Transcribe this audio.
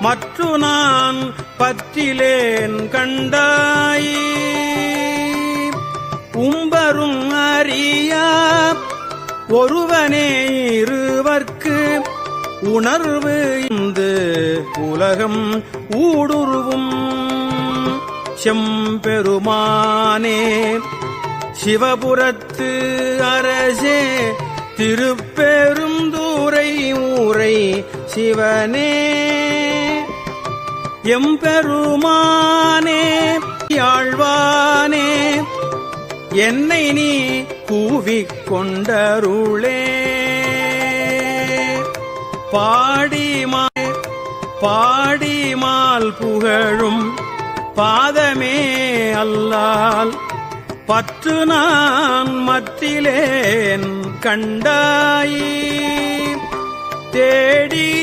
மற்று நான் பற்றிலேன் கண்டாய். உம்பரும் அறியா ஒருவனே இருவர்க்கு உணர்வு இந்த உலகம் ஊடுருவும். செம்பெருமானே சிவபுரத்து அரசே திருப்பெருந்தூரை ஊரை சிவனே. எம்பெருமானே யாழ்வானே என்னை நீ கூவிக் கொண்டருளே பாடிமா பாடிமால் புகழும் பாதமே அல்லால் பற்று நான் மத்திலேன் கண்டாயி. தேடி